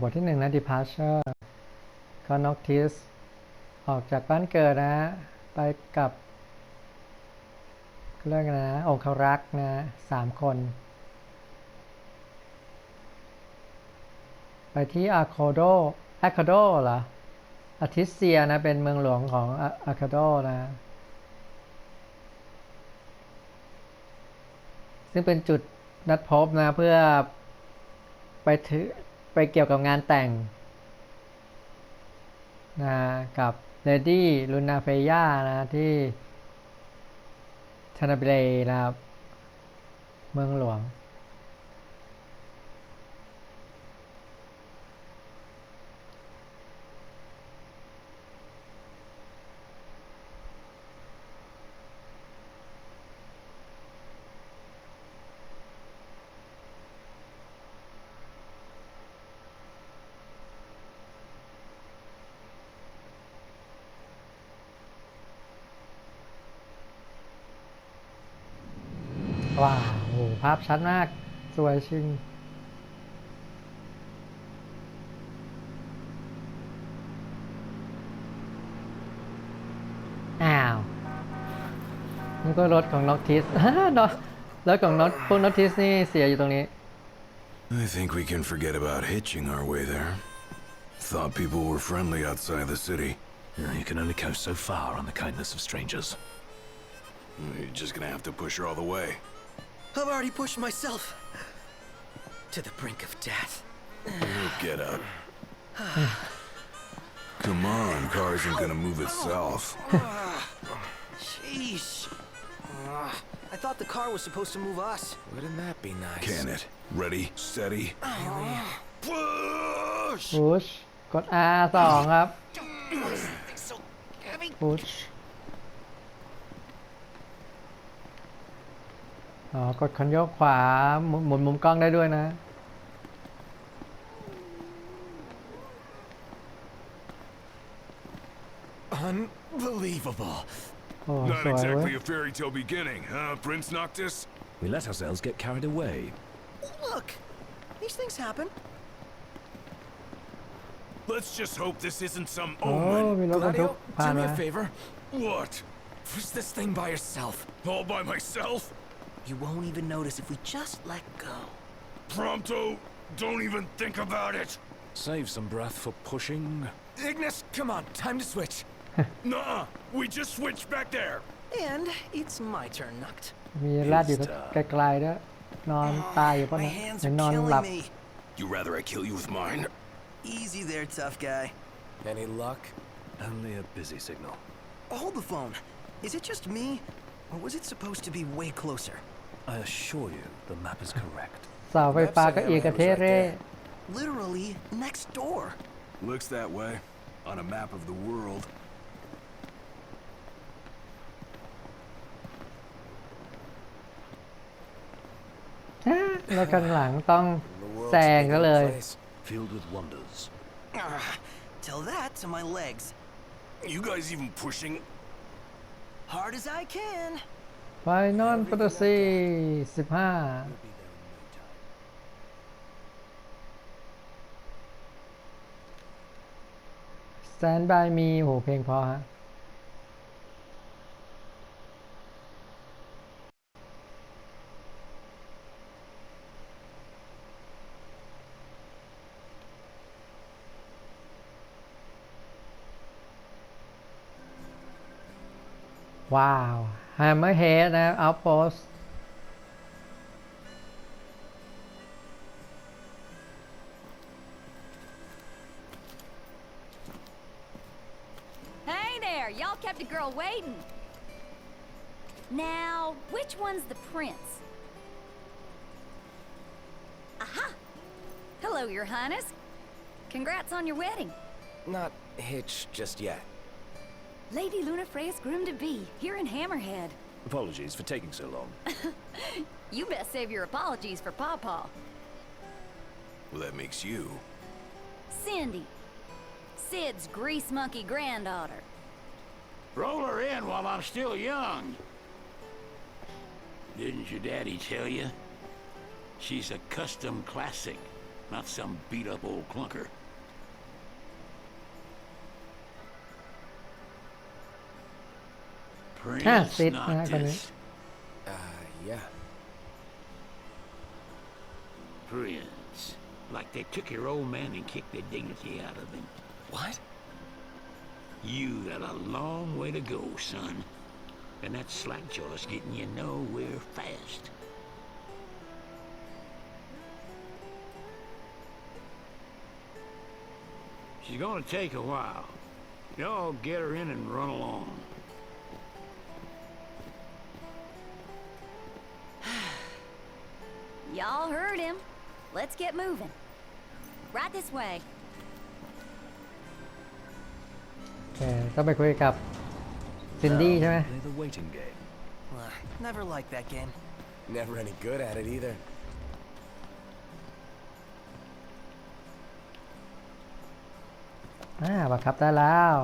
บทที่หนึ่งนะ departure ก็นกทิสออกจากบ้านเกิดนะ ไปกับเรื่องนะ องครักษ์นะสามคน ไปที่อาโคโดอาคาโดเหรออาทิสเซียนะ เป็นเมืองหลวงของอาคาโดนะซึ่งเป็นจุดนัดพบนะ เพื่อไปถือ ไปเกี่ยวกับงานแต่งนะกับเลดี้ลุนาเฟย่านะที่ชนาเบเลนะครับ เมืองหลวง ว้าวโห ภาพชัดมาก สวยจริงอ้าวนี่ก็รถของน็อกทิสเนอะรถของน็อตพวกน็อกทิสนี่เสียอยู่ตรงนี้ I think we can forget about hitching our way there. Thought people were friendly outside the city. Yeah, You can only go so far on the kindness of strangers. You're just gonna have to push her all the way. I've already pushed myself to the brink of death. Get up. Come on, car isn't gonna move itself. Sheesh. Ugh, I thought the car was supposed to move us. Wouldn't that be nice? Can it? Ready, steady. Push! พุช กด R สองครับ So อ๋อ กดคันโยกขวา หมุนหมุนมุมกล้องได้ด้วยนะ Unbelievable. โอ้ Not สวยเว้ exactly ย a fairy tale beginning, huh, Prince Noctis? We let ourselves get carried away. Look, these things happen. Let's just hope this isn't some โอ้ omen. มีรถบรรทุก Gladio, ผ่าน do me มา a favor. What? Push this thing by yourself. All by myself? You won't even notice if we just let go. Prompto, don't even think about it. Save some breath for pushing. Ignis, come on, time to switch. Nuh-uh, we just switched back there. And it's my turn, Nuct. มีลาดอยู่ไกลๆด้วยนอนตายอยู่ปะ My เนี่ย hands หรือ are นอนหลับ killing me. You rather I kill you with mine? Easy there, tough guy. Any luck? Only a busy signal. Hold the phone. Is it just me? Or was it supposed to be way closer? I assure you, the map is correct. เสาไฟฟ้าก็เอกเทเร่ Literally next door. Looks that way, on a map of the world. แล้วข้างหลังต้อง The world's แซง a ก็ big เลย place, Filled with wonders. Ah, tell that to my legs. You guys even pushing? Hard as I can. ไฟนอลฟ a ตซีสิบห้าแซนบายมีโหเพลงพอฮะ Wow, I'm ahead of Outpost. Hey there, y'all kept a girl waiting. Now, which one's the prince? Aha! Hello, your highness. Congrats on your wedding. Not hitched just yet. Lady Luna Frey's groom-to-be, here in Hammerhead. Apologies for taking so long. You best save your apologies for Pawpaw. Well, that makes you. Cindy. Sid's grease monkey granddaughter. Roll her in while I'm still young. Didn't your daddy tell you? She's a custom classic. not some beat-up old clunker. ห้า Prince Noctis. Uh, yeah. Prince. Like they took your old man and kicked the dignity out of him. What? You got a long way to go, son. And that slackjaw's getting you nowhere fast. She's gonna take a while. Y'all get her in and run along. Y'all heard him. Let's get moving. Right this way. โอเคต้องไปคุยกับซินดี้ใช่ไหม Play the waiting game. Uh, never liked that game. Never any good at it either. อ่าบังคับได้แล้ว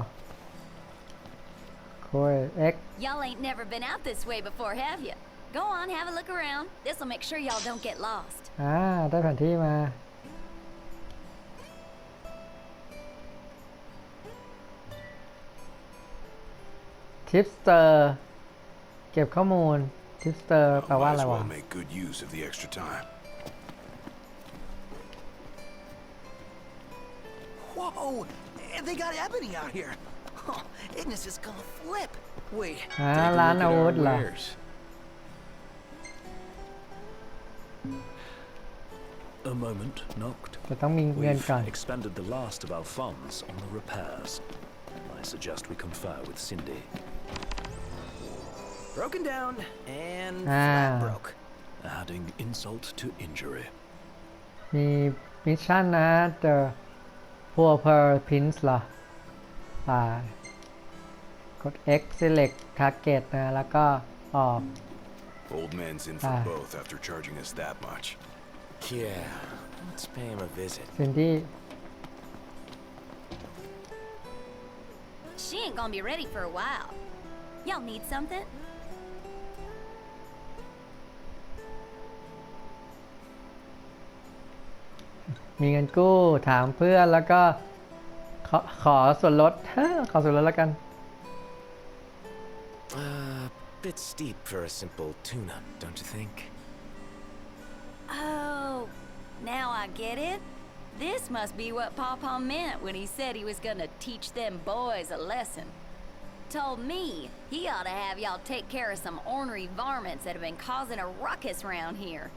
คุย X Y'all ain't never been out this way before, have you? Go on, have a look around. This'll make sure y'all don't get lost. อ่าได้แผนที่มา ทิปสเตอร์ เก็บข้อมูล ทิปสเตอร์แปลว่า Might อะไร as วะ well make good use of the extra time. Whoa! eh, They got Ebony out here. Oh, Ignis is gonna flip. Wait. อ่า Take a ร้าน look อา at วุ our ธเหรอ wares. A moment, knocked. จะต้องมีเงิน We've ก่อน expended the last of our funds on the repairs. I suggest we confer with Cindy. Broken down and Ah. flat broke. Adding insult to injury. มีมิชชั่นนะ The Poor Pearl Prince เหรอไปกด X select target นะ แล้วก็ออก Old man's in for Ah. both after charging us that much. Yeah. Let's pay him a visit. ซินดี้ She ain't gonna be ready for a while. Y'all need something? มีเงินกู้ถามเพื่อนแล้วก็ขอขอส่วนลด ขอส่วนลดแล้วกัน Uh, bit steep for a simple tuna, don't you think? Oh, now I get it. This must be what Pawpaw meant when he said he was gonna teach them boys a lesson. Told me he ought to have y'all take care of some ornery varmints that have been causing a ruckus around here.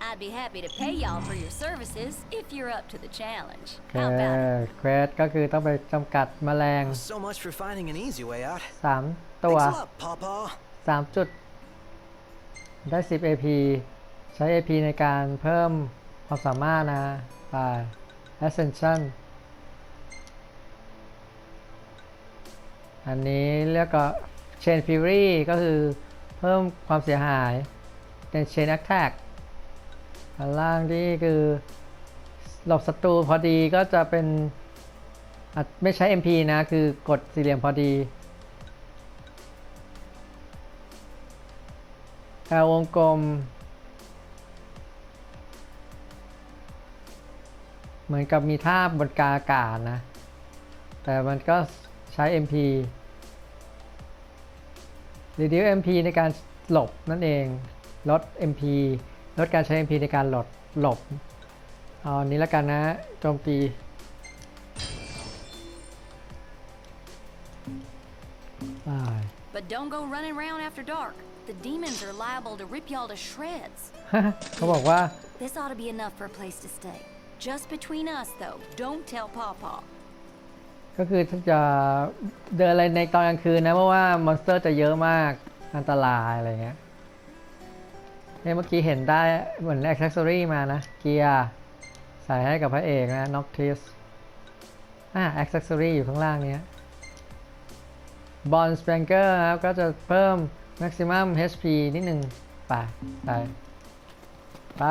I'd be happy to pay y'all for your services if you're up to the challenge. โอเค How about it? เควสก็คือต้องไปจำกัดแมลง So much for finding an easy way out. 3 ตัว Thanks a lot, Pawpaw. 3 จุด ได้ 10 AP ใช้ AP ในการเพิ่ม ความสามารถนะไป Ascension อันนี้เรียกก็ Chain Fury ก็คือเพิ่มความเสียหายเป็น Chain Attack อันล่างที่คือหลบศัตรูพอดีก็จะเป็นไม่ใช้ MP นะคือกดสี่เหลี่ยมพอดีแอลวงกลม เหมือนกับมีท่าบนกาอากาศนะ แต่มันก็ใช้ MP reduce MP ในการหลบนั่นเอง ลด MP ลดการใช้ MP ในการหลบหลบ เอาอันนี้แล้วกันนะโจมตีไป But don't go running around after dark. The demons are liable to rip y'all to shreds. เขาบอกว่า This ought to be enough for a place to stay. Just between us, though. Don't tell Papa. ก็คือจะเดินอะไรในตอนกลางคืนนะเพราะว่ามอนสเตอร์จะเยอะมากอันตรายอะไรเงี้ยเนี่ยเมื่อกี้เห็นได้เหมือน a อ c เซอรี่มานะ เกียร์ใส่ให้กับพระเอกนะน็อกทิสอ่า a อ c เซอรี่อยู่ข้างล่างเนี้ยบอลสเปงเกอร์ครับก็จะเพิ่ม maximum HP นิดหนึ่งไปไปไป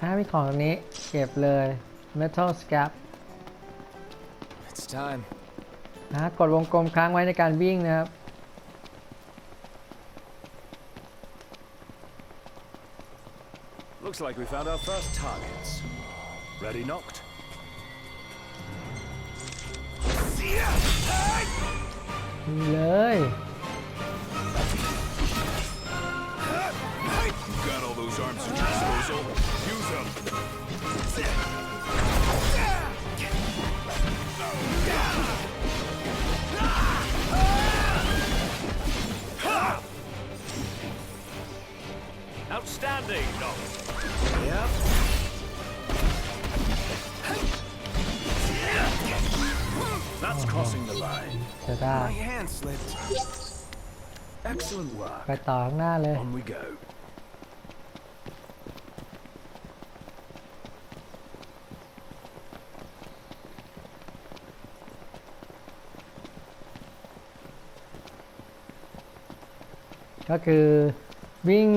ถ้ามีของตรงนี้เก็บเลย metal scrap It's time. นะกดวงกลมค้างไว้ในการวิ่งนะครับ Looks Looks like we found our first targets. Ready knocked? เลย at your disposal. Use them. Outstanding, knocked. Yep. That's crossing the line. จะได้ My hand slipped. Excellent work. ไปต่อข้างหน้าเลย On we go. ก็คือวิ่ง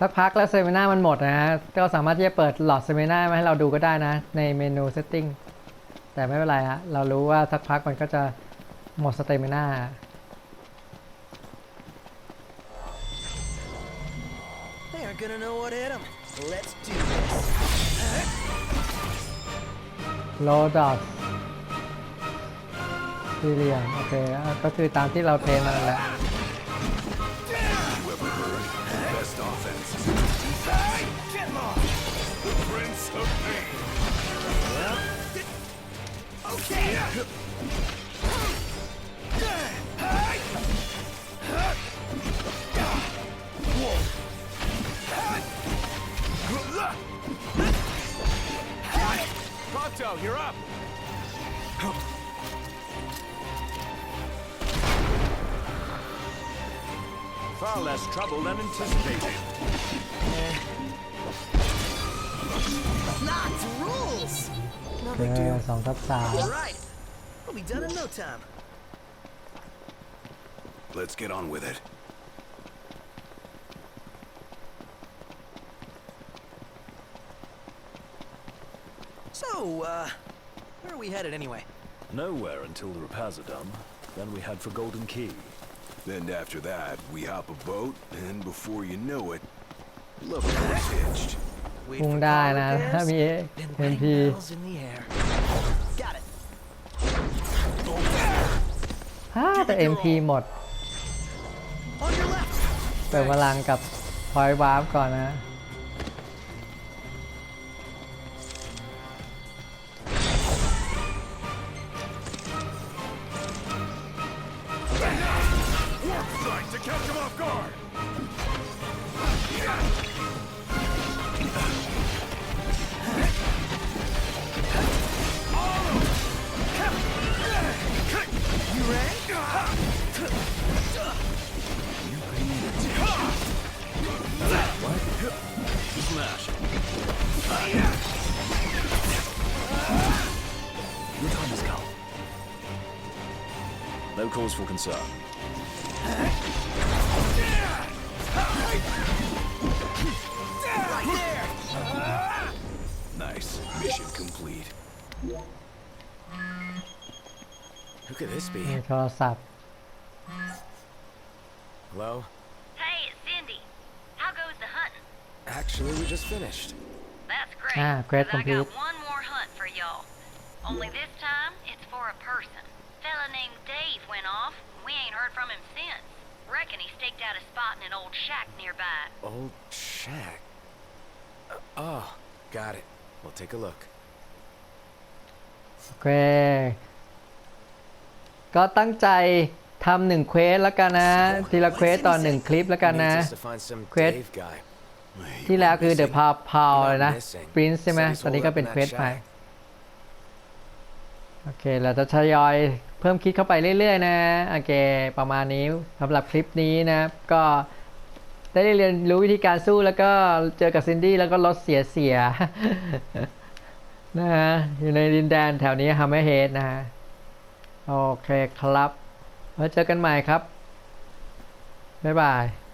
สักพักแล้วเซมินามันหมดนะฮะก็สามารถที่จะเปิดหลอดเซมินามาให้เราดูก็ได้นะ ในเมนูเซตติ้งแต่ไม่เป็นไรฮะเรารู้ว่าสักพักมันก็จะหมดสเตมินา They aren't gonna know what hit them. Let's do this. โลดอทสี่เหลี่ยมโอเคอะก็คือตามที่เราเทรนมานั่นแหละ Okay. Proto, you're up. Far less trouble than anticipated. Knocked rules. No โอเค big deal. สองทับสาม All right. We'll be done in no time. Let's get on with it. So, uh, where are we headed anyway? Nowhere until the repairs are done. Then we head for Golden Key. Then after that, we hop a boat, and before you know it, love is hitched. Wait พุ่ง for ได้ car นะ repairs, ถ้ามี then ฮ่าแต่ MP หมด On your left. เติมพลังกับพอยวาร์ปก่อนนะ Warp strike to catch him off guard! No cause for concern. Right. Nice. Mission complete. Who could this มี be? โทรศัพท์ Hello? Hey, it's Cindy. How goes the hunting? Actually, we just finished. That's great. Ah, great 'cause I got complete. one more hunt for y'all. Only this time, it's for a person. Fella named Dave went off. We ain't heard from him since. Reckon he staked out a spot in an old shack nearby. Old shack. Uh, oh, got it. We'll take a look. โอเค ก็ตั้งใจทำหนึ่งเควสแล้วกันนะ ทีละเควสต่อหนึ่งคลิปแล้วกันนะ needs us to find some Quit. Dave guy. ที่แล้วคือ The Pow Pow Not เลยนะ missing. Prince ใช่ไหมตอนนี้ก็เป็นเควส that ใหม่ shack. โอเค เราจะทยอยเพิ่มคลิปเข้าไปเรื่อยๆ นะ โอเค ประมาณนี้สำหรับคลิปนี้นะ ก็ได้เรียนรู้วิธีการสู้แล้วก็เจอกับซินดี้แล้วก็ลดเสียเสียนะฮะอยู่ในดินแดนแถวนี้ฮัมเมอร์เฮดนะฮะ โอเคครับไว้เจอกันใหม่ครับ บ๊ายบาย